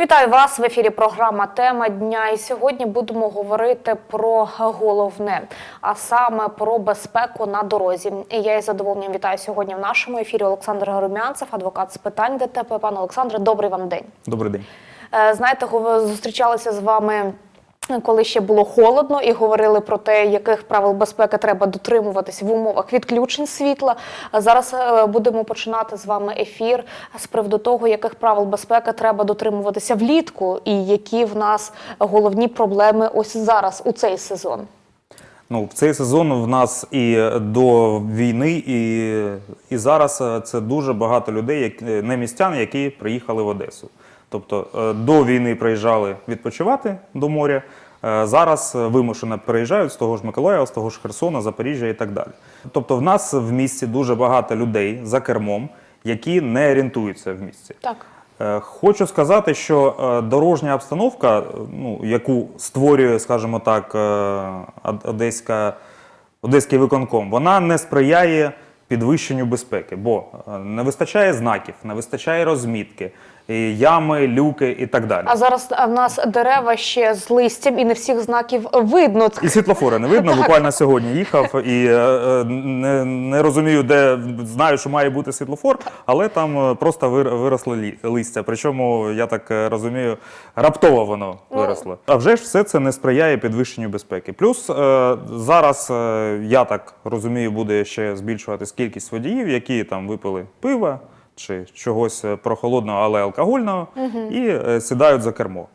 Вітаю вас в ефірі. Програма Тема дня. І сьогодні будемо говорити про головне, а саме про безпеку на дорозі. І я із задоволенням вітаю сьогодні в нашому ефірі Олександр Гарумянцев, адвокат з питань ДТП. Пане Олександре, добрий вам день. Добрий день. Е, Знаєте, зустрічалися з вами. Коли ще було холодно, і говорили про те, яких правил безпеки треба дотримуватись в умовах відключень світла. Зараз е, будемо починати з вами ефір з приводу того, яких правил безпеки треба дотримуватися влітку, і які в нас головні проблеми ось зараз у цей сезон. Ну, в цей сезон в нас і до війни, і, і зараз е, це дуже багато людей, які, не містян, які приїхали в Одесу. Тобто е, до війни приїжджали відпочивати до моря. е, Зараз е, вимушено переїжджають з того ж Миколаєва, з того ж Херсона, Запоріжжя і так далі. Тобто, в нас в місті дуже багато людей за кермом, які не орієнтуються в місті. Так. Хочу сказати, що дорожня обстановка, ну, яку створює, скажімо так, Одеська, Одеський виконком, вона не сприяє підвищенню безпеки, бо не вистачає знаків, не вистачає розмітки, ями, люки і так далі. А зараз в нас дерева ще з листям, і не всіх знаків видно. І світлофори не видно. Буквально сьогодні їхав і е, е, не, не розумію, де знаю, що має бути світлофор, але там е, просто вир- виросло листя. Причому я так розумію, раптово воно виросло. А вже ж все це не сприяє підвищенню безпеки. Плюс зараз я так розумію, буде ще збільшуватись кількість водіїв, які там випили пива чи чогось е, прохолодного, але алкогольного, і е, сідають за кермо.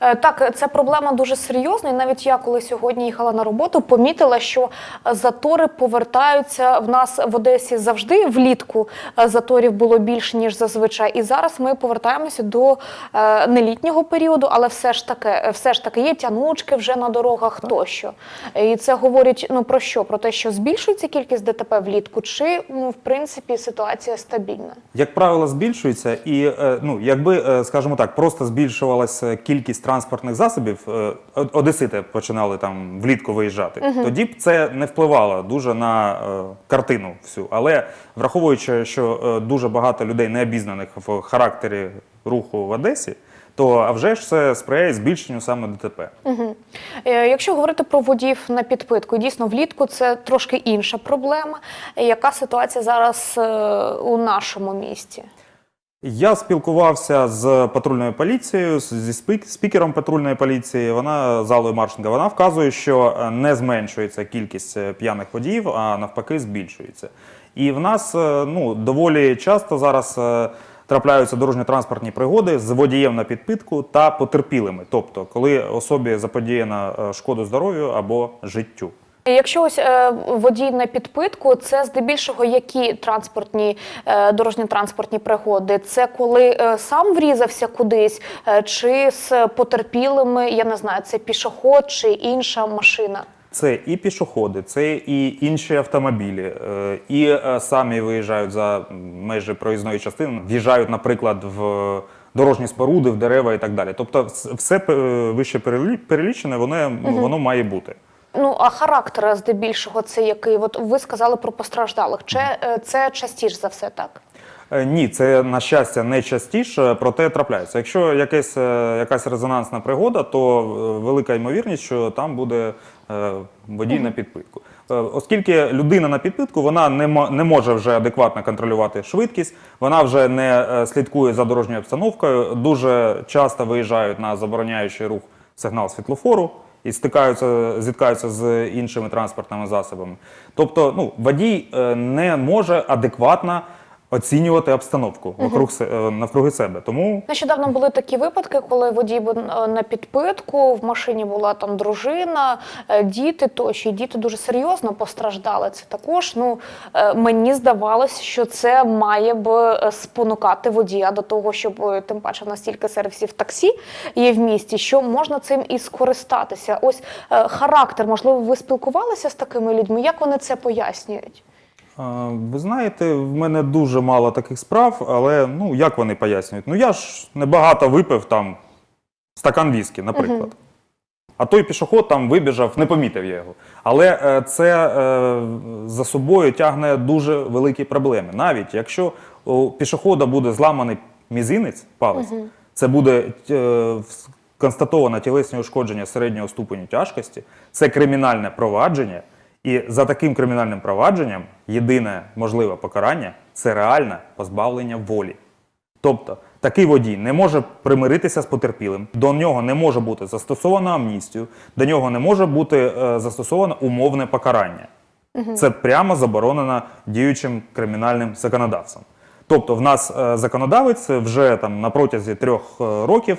Е, Так, це проблема дуже серйозна. І навіть я, коли сьогодні їхала на роботу, помітила, що затори повертаються в нас в Одесі завжди влітку. е, Заторів було більше ніж зазвичай. І зараз ми повертаємося до е, нелітнього періоду, але все ж таки, е, все ж таки є тянучки вже на дорогах тощо. І це говорить ну про що? Про те, що збільшується кількість ДТП влітку, чи ну, в принципі ситуація стабільна? Як правило, збільшується, і ну, якби, скажімо так, просто збільшувалася кількість транспортних засобів, е, одесити починали там влітку виїжджати, тоді б це не впливало дуже на е, картину всю. Але враховуючи, що е, дуже багато людей не обізнаних в характері руху в Одесі, то а вже ж це сприяє збільшенню саме ДТП. Е, Якщо говорити про водіїв на підпитку, дійсно влітку це трошки інша проблема. Яка ситуація зараз у нашому місті? Я спілкувався з патрульною поліцією, зі спік- спікером патрульної поліції. Вона залою Марченка. Вона вказує, що е, не зменшується кількість е, п'яних водіїв, а навпаки, збільшується. І в нас е, ну доволі часто зараз трапляються дорожньо-транспортні пригоди з водієм на підпитку та потерпілими, тобто коли особі заподіяна шкоду здоров'ю або життю. Якщо ось е, водій на підпитку, це здебільшого які транспортні е, дорожньо-транспортні пригоди? Це коли е, сам врізався кудись, чи з потерпілими, я не знаю, це пішоход чи інша машина? Це і пішоходи, це і інші автомобілі, і самі виїжджають за межі проїзної частини, в'їжджають, наприклад, в дорожні споруди, в дерева і так далі. Тобто, все вище перелі- перелічене, воно, воно має бути. Ну а характер здебільшого це який? От ви сказали про постраждалих. Чи е, це частіше за все так? Е, Ні, це на щастя не частіше, проте трапляється. Якщо якась, е, якась резонансна пригода, то велика ймовірність, що там буде водій на підпитку. Оскільки людина на підпитку, вона не, не може вже адекватно контролювати швидкість, вона вже не слідкує за дорожньою обстановкою. Дуже часто виїжджають на забороняючий рух сигнал світлофору і стикаються, зіткаються з іншими транспортними засобами. Тобто, ну, водій е, не може адекватно оцінювати обстановку вокруг е, навкруги себе. Тому Нещодавно були такі випадки, коли водій був е, на підпитку, в машині була там дружина, е, діти тощо. І діти дуже серйозно постраждали. Це також. Ну мені здавалось, що це має б спонукати водія до того, щоб тим паче в нас стільки сервісів таксі є в місті, що можна цим і скористатися. Ось характер, можливо, ви спілкувалися з такими людьми. Як вони це пояснюють? Ви знаєте, в мене дуже мало таких справ, але ну як вони пояснюють? Ну я ж небагато випив там стакан віскі, наприклад. А той пішоход там вибіжав, не помітив я його. Але е, це е, за собою тягне дуже великі проблеми. Навіть якщо у пішохода буде зламаний мізинець, палець, це буде е, констатовано тілесні ушкодження середнього ступеню тяжкості, це кримінальне провадження. І за таким кримінальним провадженням єдине можливе покарання це реальне позбавлення волі. Тобто такий водій не може примиритися з потерпілим, до нього не може бути застосовано амністію, до нього не може бути е, застосовано умовне покарання. Це прямо заборонено діючим кримінальним законодавством. Тобто, в нас е, законодавець вже там на протязі трьох е, років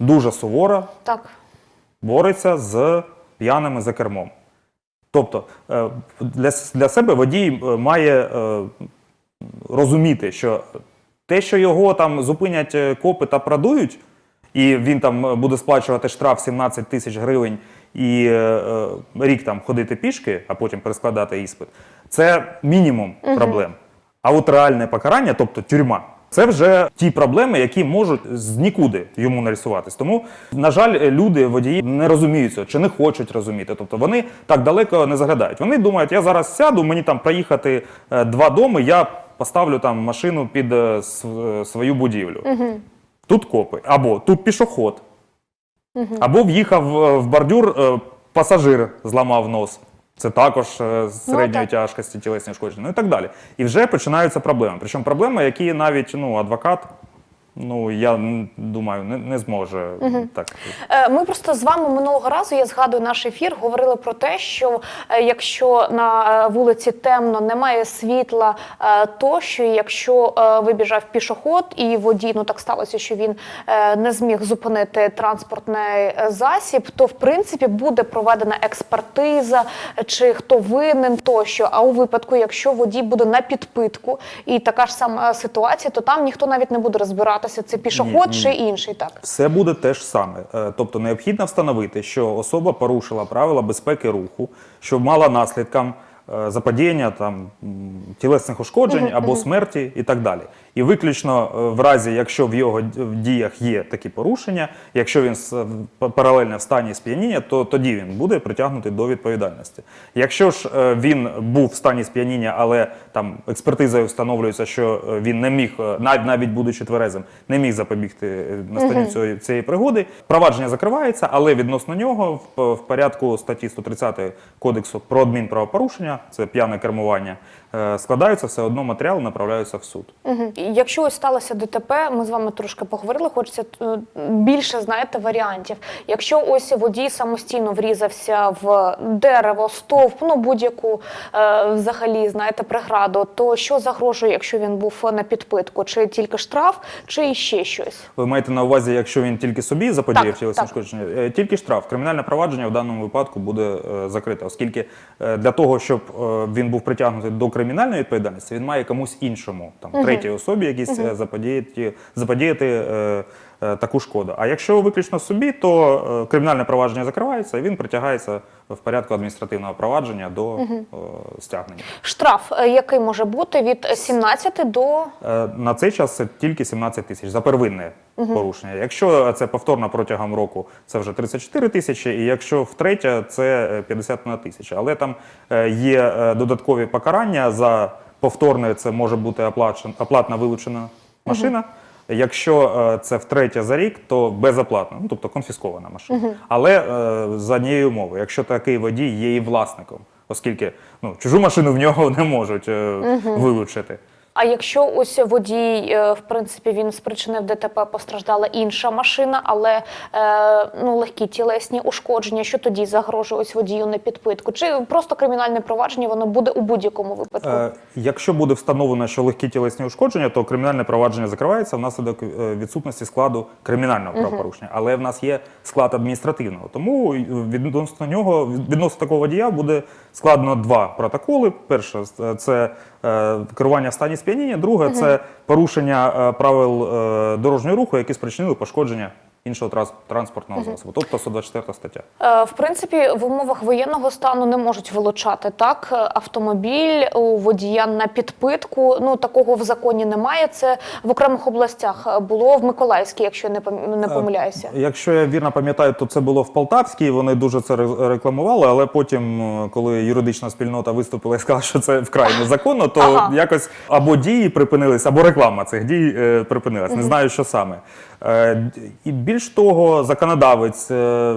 дуже суворо Так. бореться з п'яними за кермом. Тобто е, для, для себе водій е, має е, розуміти, що те, що його там зупинять копи та продують, і він там буде сплачувати штраф 17 тисяч гривень і е, рік там ходити пішки, а потім перескладати іспит, це мінімум проблем. А от реальне покарання, тобто тюрма, це вже ті проблеми, які можуть з нікуди йому нарисуватись. Тому, на жаль, люди, водії не розуміються чи не хочуть розуміти. Тобто вони так далеко не заглядають. Вони думають, я зараз сяду, мені там проїхати е, два доми, я поставлю там машину під е, е, свою будівлю. Тут копи, або тут пішоход, або в'їхав в бордюр, пасажир зламав нос. Це також середньої ну, середньої так. тяжкості тілесні ушкодження, ну і так далі. І вже починаються проблеми. Причому проблеми, які навіть ну, адвокат, ну я думаю, не, не зможе так. Е, Ми просто з вами минулого разу, я згадую наш ефір, говорили про те, що е, якщо на е, вулиці темно, немає світла, е, то що якщо вибіжав пішоход і водій, ну так сталося, що він не зміг зупинити транспортний засіб, то в принципі буде проведена експертиза, чи хто винен тощо. А у випадку, якщо водій буде на підпитку і така ж сама ситуація, то там ніхто навіть не буде розбиратися, це пішоход ні, чи інший. Так. Все буде те ж саме. Е, Тобто необхідно встановити, що особа порушила правила безпеки руху, що мала наслідкам западіння там тілесних ушкоджень або смерті і так далі. І виключно е, в разі, якщо в його діях є такі порушення, якщо він паралельно в стані сп'яніння, то тоді він буде притягнутий до відповідальності. Якщо ж е, він був в стані сп'яніння, але там експертизою встановлюється, що е, він не міг, е, нав- навіть будучи тверезим, не міг запобігти е, настанню цієї, цієї пригоди, провадження закривається, але відносно нього в, в порядку статті 130 Кодексу про адмінправопорушення, це п'яне кермування, складаються все одно матеріали, направляються в суд. Якщо ось сталося ДТП, ми з вами трошки поговорили. Хочеться е, більше знаєте варіантів. Якщо ось водій самостійно врізався в дерево, стовп, ну будь-яку е, взагалі знаєте преграду, то що загрожує, якщо він був на підпитку? Чи тільки штраф, чи ще щось? Ви маєте на увазі, якщо він тільки собі заподіяв тілесне так. Е, тільки штраф. Кримінальне провадження в даному випадку буде е, закрите, оскільки е, для того, щоб е, він був притягнутий до кримінальної відповідальності, він має комусь іншому, там третій особі, якісь е, заподіяти, заподіяти е, е, таку шкоду. А якщо виключно собі, то е, кримінальне провадження закривається і він притягається в порядку адміністративного провадження до е, стягнення. Штраф, е, який може бути від 17 до Е, На цей час це тільки 17 тисяч за первинне порушення. Якщо це повторно протягом року, це вже 34 тисячі, і якщо втретє, це е, 51 тисяча. Але там е, є е, додаткові покарання за повторне, це може бути оплачен- оплатна вилучена машина. Якщо е, це втретє за рік, то безоплатно, ну тобто конфіскована машина. Але е, за однією умовою, якщо такий водій є і власником, оскільки ну, чужу машину в нього не можуть е, вилучити. А якщо ось водій, е, в принципі, він спричинив ДТП, постраждала інша машина, але е, ну легкі тілесні ушкодження, що тоді загрожує ось водію на підпитку? Чи просто кримінальне провадження воно буде у будь-якому випадку? Е, Якщо буде встановлено, що легкі тілесні ушкодження, то кримінальне провадження закривається внаслідок відсутності складу кримінального правопорушення. Але в нас є склад адміністративного. Тому відносно нього, відносно такого водія буде складено два протоколи. Перше це керування в стані сп'яніння, друге це порушення е, правил е, дорожнього руху, які спричинили пошкодження іншого транс- транспортного засобу, тобто 124 стаття. Е, В принципі, в умовах воєнного стану не можуть вилучати так е, автомобіль у водія на підпитку. Ну такого в законі немає. Це в окремих областях е, було в Миколаївській, якщо я не пом- не помиляюся. Якщо я вірно пам'ятаю, то це було в Полтавській. Вони дуже це рекламували, але потім, коли юридична спільнота виступила і сказала, що це вкрай незаконно, то Ага. якось або дії припинились, або реклама цих дій припинилась. Не знаю, що саме. Е, І більш того, законодавець е,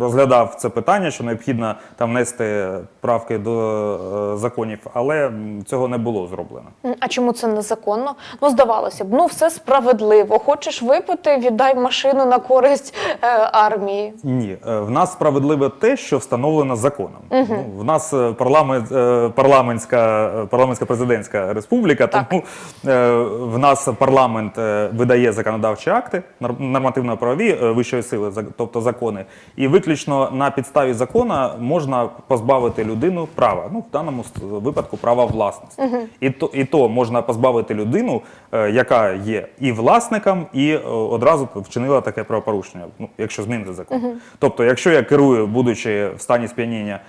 розглядав це питання, що необхідно там внести правки до е, законів, але цього не було зроблено. А чому це незаконно? Ну здавалося б, ну все справедливо. Хочеш випити, віддай машину на користь е, армії. Ні, в нас справедливе те, що встановлено законом. Ну, в нас парламент, парламентська, парламентська президентська республіка, Так. тому е, в нас парламент видає законодавчі акти, нор- нормативно-правові е, вищої сили, тобто закони, і виключно на підставі закону можна позбавити людину права. Ну в даному випадку права власності. І то і то можна позбавити людину, е, яка є і власником, і е, одразу вчинила таке правопорушення. Ну, якщо змінити закон. Тобто, якщо я керую, будучи в стані сп'яніння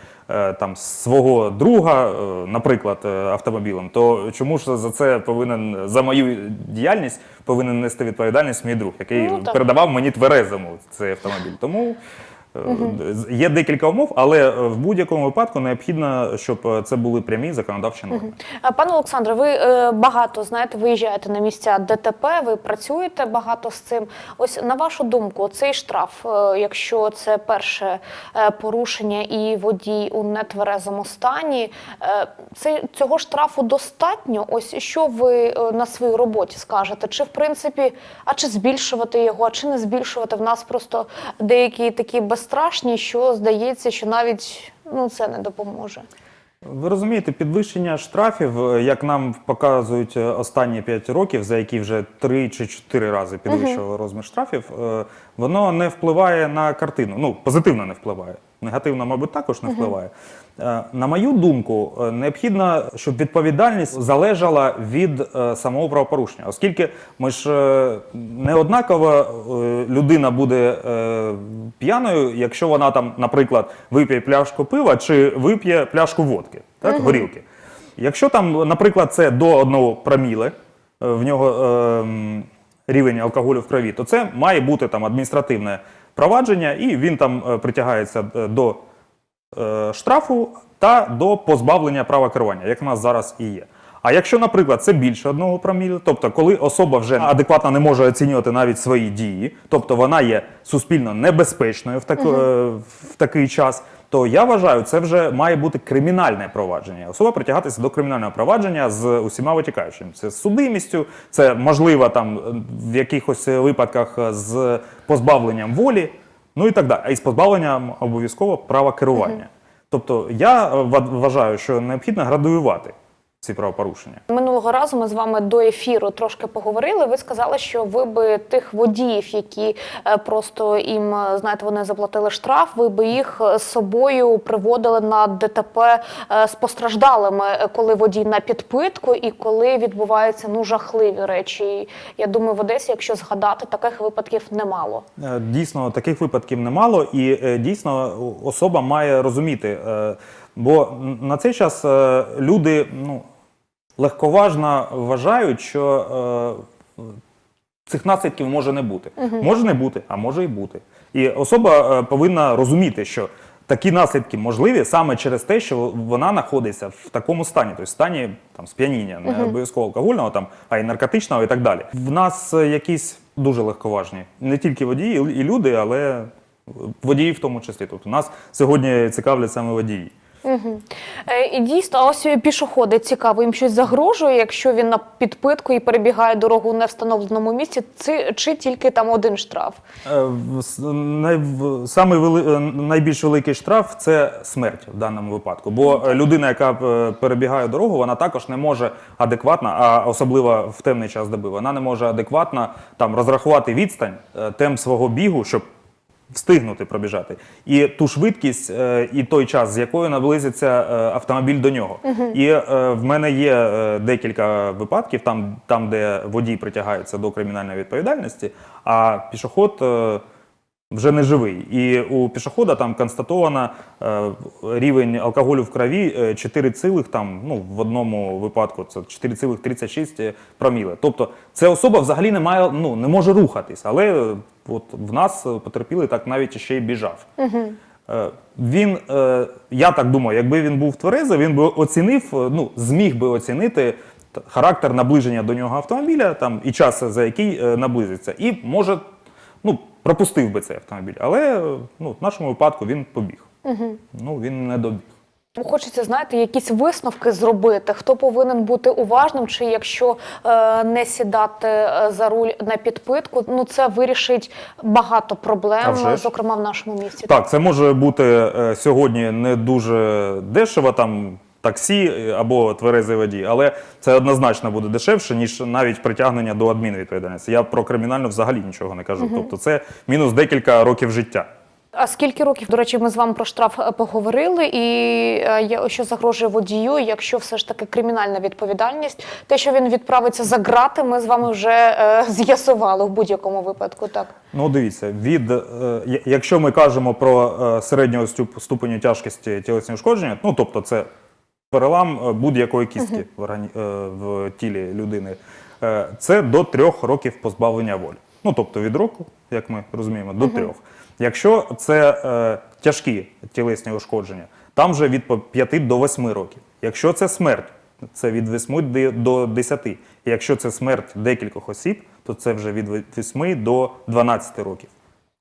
там свого друга, е, наприклад, е, автомобілем, то чому ж за це повинен за мою діяльність повинен нести відповідальність мій друг, який Ну, передавав мені тверезому цей автомобіль. Тому. З- Є декілька умов, але е, в будь-якому випадку необхідно, щоб е, це були прямі законодавчі норми. Е, Пане Олександре, ви багато знаєте, виїжджаєте на місця ДТП, ви працюєте багато з цим. Ось на вашу думку, цей штраф, якщо це перше порушення і водій у нетверезому стані, це цього штрафу достатньо? Ось що ви на своїй роботі скажете? Чи в принципі, а чи збільшувати його, а чи не збільшувати? В нас просто деякі такі безстрашні, що здається, що навіть ну це не допоможе. Ви розумієте, підвищення штрафів, е, як нам показують е, останні 5 років, за які вже 3 чи 4 рази підвищували розмір штрафів, е, воно не впливає на картину. Ну, позитивно не впливає. Негативно, мабуть, також не впливає. Е, На мою думку, е, необхідно, щоб відповідальність залежала від е, самого правопорушення, оскільки ми ж е, не однаково е, людина буде е, п'яною, якщо вона там, наприклад, вип'є пляшку пива чи вип'є пляшку водки, так, горілки. Якщо там, наприклад, це до одного проміле, е, в нього е, рівень алкоголю в крові, то це має бути там адміністративне провадження, і він там е, притягається е, до е, штрафу та до позбавлення права керування, як в нас зараз і є. А якщо, наприклад, це більше одного промілю, тобто коли особа вже адекватно не може оцінювати навіть свої дії, тобто вона є суспільно небезпечною в, таку, е, в такий час, то я вважаю, це вже має бути кримінальне провадження. Особа притягатися до кримінального провадження з усіма витікаючими. Це з судимістю, це можливо там е, в якихось випадках е, з позбавленням волі, ну і так далі. А і з позбавленням обов'язково права керування. Тобто я е, вважаю, що необхідно градуювати ці правопорушення. Минулого разу ми з вами до ефіру трошки поговорили. Ви сказали, що ви би тих водіїв, які е, просто їм е, знаєте, вони заплатили штраф, ви би їх е, з собою приводили на ДТП з постраждалими, коли водій на підпитку і коли відбуваються ну жахливі речі. І я думаю, в Одесі, якщо згадати, таких випадків немало. Дійсно, таких випадків немало, і дійсно особа має розуміти. Бо на цей час е, люди ну, легковажно вважають, що е, цих наслідків може не бути. Може не бути, а може і бути. І особа е, повинна розуміти, що такі наслідки можливі саме через те, що вона знаходиться в такому стані, тобто в стані там, сп'яніння, не обов'язково алкогольного, там, а й наркотичного і так далі. В нас якісь дуже легковажні, не тільки водії, і люди, але водії в тому числі. Тобто нас сьогодні цікавлять саме водії. Е, І дійсно, а ось пішоходи цікаво, їм щось загрожує, якщо він на підпитку і перебігає дорогу у невстановленому місці, чи, чи тільки там один штраф. Е, най, Самий вели, е, найбільш великий штраф це смерть в даному випадку. Бо е, людина, яка е, перебігає дорогу, вона також не може адекватно, а особливо в темний час доби, вона не може адекватно там розрахувати відстань, е, темп свого бігу, щоб встигнути пробіжати. І ту швидкість, е, і той час, з якою наблизиться е, автомобіль до нього. І е, в мене є декілька випадків, там, там, де водій притягається до кримінальної відповідальності, а пішоход. Е, вже не живий. І у пішохода там констатовано е, рівень алкоголю в крові е, 4, цілих, там, ну, в одному випадку це 4,36 проміли. Тобто це особа взагалі не має, ну, не може рухатись, але е, от в нас е, потерпілий так навіть ще й біжав. Е, Він, е, я так думаю, якби він був тверезий, він би оцінив, е, ну, зміг би оцінити характер наближення до нього автомобіля там, і час, за який е, наблизиться. І може, ну, пропустив би цей автомобіль. Але ну, в нашому випадку він побіг. Ну, він не добіг. Хочеться, знаєте, якісь висновки зробити. Хто повинен бути уважним, чи якщо е, не сідати е, за руль на підпитку, ну це вирішить багато проблем, зокрема в нашому місті. Так, це може бути е, сьогодні не дуже дешево, там таксі е, або тверезий водій, але це однозначно буде дешевше, ніж навіть притягнення до адмінвідповідальності. Я про кримінальну взагалі нічого не кажу. Тобто це мінус декілька років життя. А скільки років, до речі, ми з вами про штраф е, поговорили, і е, що загрожує водію, якщо все ж таки кримінальна відповідальність, те, що він відправиться за грати, ми з вами вже е, з'ясували в будь-якому випадку. Так Ну, дивіться, від е, якщо ми кажемо про середнього ступ- ступеню тяжкості тілесні ушкодження, ну тобто це перелам е, будь-якої кістки в, органі... е, в тілі людини, е, це до трьох років позбавлення волі. Ну тобто від року, як ми розуміємо, до трьох. Якщо це е, тяжкі тілесні ушкодження, там вже від 5 до 8 років. Якщо це смерть, це від 8 до 10. Якщо це смерть декількох осіб, то це вже від 8 до 12 років.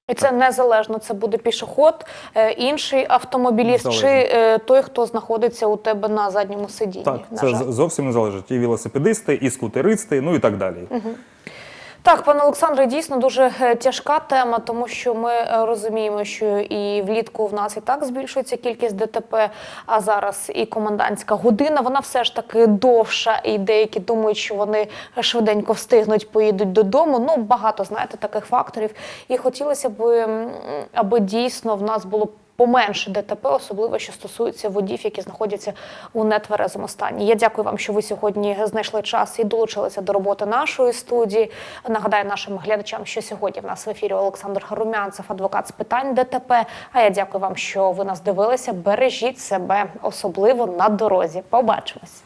І це незалежно. Це буде пішоход, е, інший автомобіліст, чи е, той, хто знаходиться у тебе на задньому сидінні. Так, на це жаль. зовсім не залежить. І велосипедисти, і скутеристи, ну і так далі. Так, пане Олександре, дійсно дуже е, тяжка тема, тому що ми е, розуміємо, що і влітку в нас і так збільшується кількість ДТП, а зараз і комендантська година, вона все ж таки довша, і деякі думають, що вони швиденько встигнуть, поїдуть додому. Ну, багато знаєте таких факторів. І хотілося б, аби дійсно в нас було поменше ДТП, особливо що стосується водів, які знаходяться у нетверезому стані. Я дякую вам, що ви сьогодні знайшли час і долучилися до роботи нашої студії. Нагадаю нашим глядачам, що сьогодні в нас в ефірі Олександр Румянцев, адвокат з питань ДТП. А я дякую вам, що ви нас дивилися. Бережіть себе, особливо на дорозі. Побачимось.